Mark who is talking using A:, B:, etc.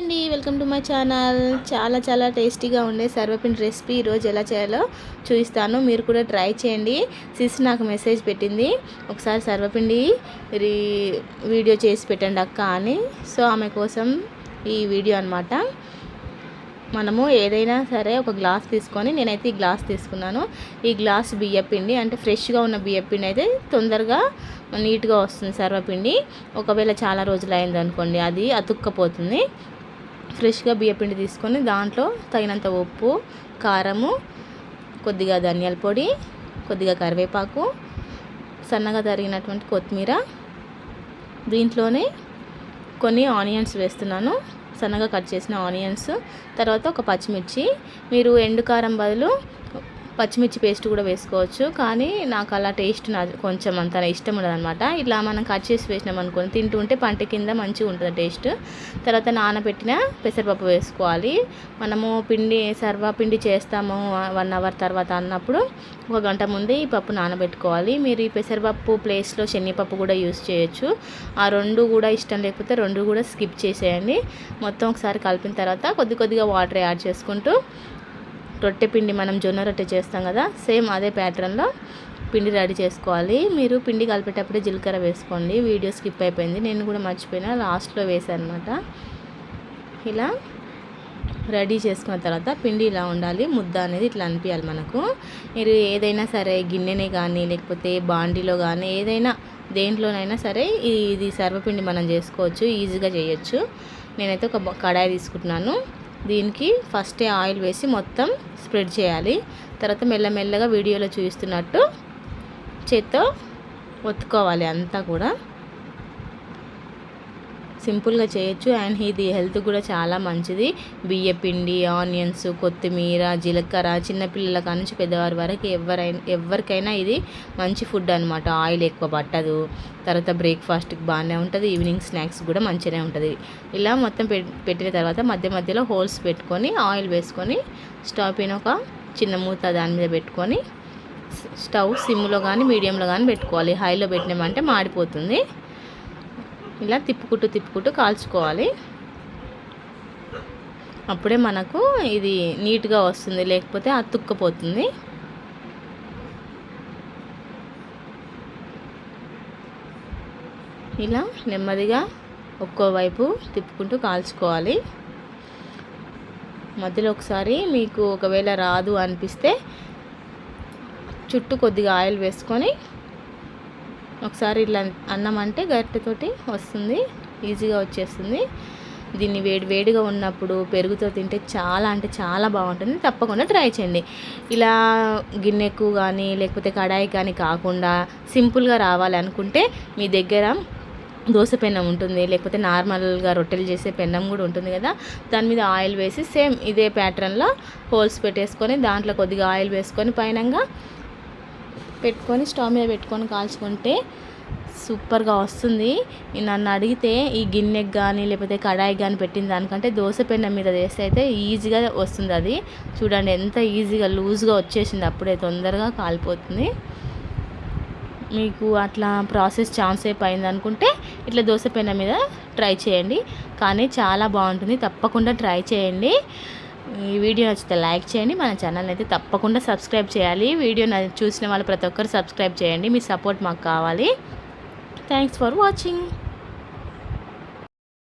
A: అండి welcome to my channel. చాలా చాలా టేస్టీగా ఉండే సర్వపిండి రెసిపీ ఈరోజు ఎలా చేయాలో చూపిస్తాను. మీరు కూడా ట్రై చేయండి. సిస్ నాకు మెసేజ్ పెట్టింది ఒకసారి సర్వపిండి రీ వీడియో చేసి పెట్టండి అక్క అని. సో ఆమె కోసం ఈ వీడియో అనమాట మనము ఏదైనా సరే ఒక గ్లాస్ తీసుకొని నేనైతే ఈ గ్లాస్ తీసుకున్నాను. ఈ గ్లాస్ బియ్యపిండి అంటే ఫ్రెష్గా ఉన్న బియ్యపిండి అయితే తొందరగా నీట్గా వస్తుంది సర్వపిండి. ఒకవేళ చాలా రోజులు అయింది అనుకోండి అది అతుక్కపోతుంది. ఫ్రెష్గా బియ్యపిండి తీసుకొని దాంట్లో తగినంత ఉప్పు కారము కొద్దిగా ధనియాల పొడి కొద్దిగా కరివేపాకు సన్నగా తరిగినటువంటి కొత్తిమీర దీంట్లోనే కొన్ని ఆనియన్స్ వేస్తున్నాను. సన్నగా కట్ చేసిన ఆనియన్స్ తర్వాత ఒక పచ్చిమిర్చి. మీరు ఎండు కారం బదులు పచ్చిమిర్చి పేస్ట్ కూడా వేసుకోవచ్చు. కానీ నాకు అలా టేస్ట్ నా కొంచెం అంత ఇష్టం ఉండదు అనమాట ఇట్లా మనం కట్ చేసి వేసినాం అనుకోని తింటుంటే పంట కింద మంచిగా ఉంటుంది టేస్ట్. తర్వాత నానబెట్టిన పెసరపప్పు వేసుకోవాలి. మనము పిండి సర్వ పిండి చేస్తాము వన్ అవర్ తర్వాత అన్నప్పుడు ఒక గంట ముందే ఈ పప్పు నానబెట్టుకోవాలి. మీరు ఈ పెసరపప్పు ప్లేస్లో శనగపప్పు కూడా యూస్ చేయొచ్చు. ఆ రెండు కూడా ఇష్టం లేకపోతే రెండు కూడా స్కిప్ చేసేయండి. మొత్తం ఒకసారి కలిపిన తర్వాత కొద్ది కొద్దిగా వాటర్ యాడ్ చేసుకుంటూ రొట్టె పిండి మనం జొన్న రొట్టె చేస్తాం కదా సేమ్ అదే ప్యాటర్న్లో పిండి రెడీ చేసుకోవాలి. మీరు పిండి కలిపేటప్పుడే జీలకర్ర వేసుకోండి. వీడియో స్కిప్ అయిపోయింది. నేను కూడా మర్చిపోయినా లాస్ట్లో వేసాను అనమాట ఇలా రెడీ చేసుకున్న తర్వాత పిండి ఇలా ఉండాలి. ముద్ద అనేది ఇట్లా అనిపించాలి మనకు. మీరు ఏదైనా సరే గిన్నెనే కానీ లేకపోతే బాండీలో కానీ ఏదైనా దేంట్లోనైనా సరే ఇది సర్వపిండి మనం చేసుకోవచ్చు. ఈజీగా చేయొచ్చు. నేనైతే ఒక కడాయి తీసుకుంటున్నాను. దీనికి ఫస్టే ఆయిల్ వేసి మొత్తం స్ప్రెడ్ చేయాలి. తర్వాత మెల్లమెల్లగా వీడియోలో చూపిస్తున్నట్టు చేత్తో ఒత్తుకోవాలి అంతా కూడా. సింపుల్గా చేయొచ్చు. అండ్ ఇది హెల్త్ కూడా చాలా మంచిది. బియ్య పిండి ఆనియన్స్ కొత్తిమీర జీలకర్ర చిన్నపిల్లల కానుంచి పెద్దవారి వరకు ఎవరైనా ఎవరికైనా ఇది మంచి ఫుడ్ అనమాట ఆయిల్ ఎక్కువ పట్టదు. తర్వాత బ్రేక్ఫాస్ట్కి బాగానే ఉంటుంది. ఈవినింగ్ స్నాక్స్ కూడా మంచిగానే ఉంటుంది. ఇలా మొత్తం పెట్టిన తర్వాత మధ్య మధ్యలో హోల్స్ పెట్టుకొని ఆయిల్ వేసుకొని స్టవ్ పైన ఒక చిన్న మూత దాని మీద పెట్టుకొని స్టవ్ సిమ్లో కానీ మీడియంలో కానీ పెట్టుకోవాలి. హైలో పెట్టినామంటే మాడిపోతుంది. ఇలా తిప్పుకుంటూ తిప్పుకుంటూ కాల్చుకోవాలి. అప్పుడే మనకు ఇది నీట్గా వస్తుంది లేకపోతే అతుక్కపోతుంది. ఇలా నెమ్మదిగా ఒక్కో వైపు తిప్పుకుంటూ కాల్చుకోవాలి. మధ్యలో ఒకసారి మీకు ఒకవేళ రాదు అనిపిస్తే చుట్టూ కొద్దిగా ఆయిల్ వేసుకొని ఒకసారి ఇలా అన్నం అంటే గరిటెతోటి వస్తుంది ఈజీగా వచ్చేస్తుంది. దీన్ని వేడి వేడిగా ఉన్నప్పుడు పెరుగుతో తింటే చాలా అంటే చాలా బాగుంటుంది. తప్పకుండా ట్రై చేయండి. ఇలా గిన్నెకు కానీ లేకపోతే కడాయి కానీ కాకుండా సింపుల్గా రావాలి అనుకుంటే మీ దగ్గర దోశ పెన్నం ఉంటుంది లేకపోతే నార్మల్గా రొట్టెలు చేసే పెన్నం కూడా ఉంటుంది కదా. దాని మీద ఆయిల్ వేసి సేమ్ ఇదే ప్యాటర్న్లో హోల్స్ పెట్టేసుకొని దాంట్లో కొద్దిగా ఆయిల్ వేసుకొని పైనంగా పెట్టుకొని స్టవ్ మీద పెట్టుకొని కాల్చుకుంటే సూపర్గా వస్తుంది. నన్ను అడిగితే ఈ గిన్నెకి కానీ లేకపోతే కడాయి కానీ పెట్టిన దానికంటే దోశ పెన్న మీద వేస్తే అయితే ఈజీగా వస్తుంది అది. చూడండి ఎంత ఈజీగా లూజ్గా వచ్చేసింది అప్పుడే తొందరగా కాలిపోతుంది. మీకు అట్లా ప్రాసెస్ ఛాన్స్ అయిపోయింది అనుకుంటే ఇట్లా దోశ పెన్న మీద ట్రై చేయండి. కానీ చాలా బాగుంటుంది తప్పకుండా ట్రై చేయండి. ఈ వీడియో నచ్చితే లైక్ చేయండి. మన ఛానల్ అయితే తప్పకుండా సబ్స్క్రైబ్ చేయాలి. వీడియో చూసిన వాళ్ళు ప్రతి ఒక్కరు సబ్స్క్రైబ్ చేయండి. మీ సపోర్ట్ మాకు కావాలి. Thanks for watching.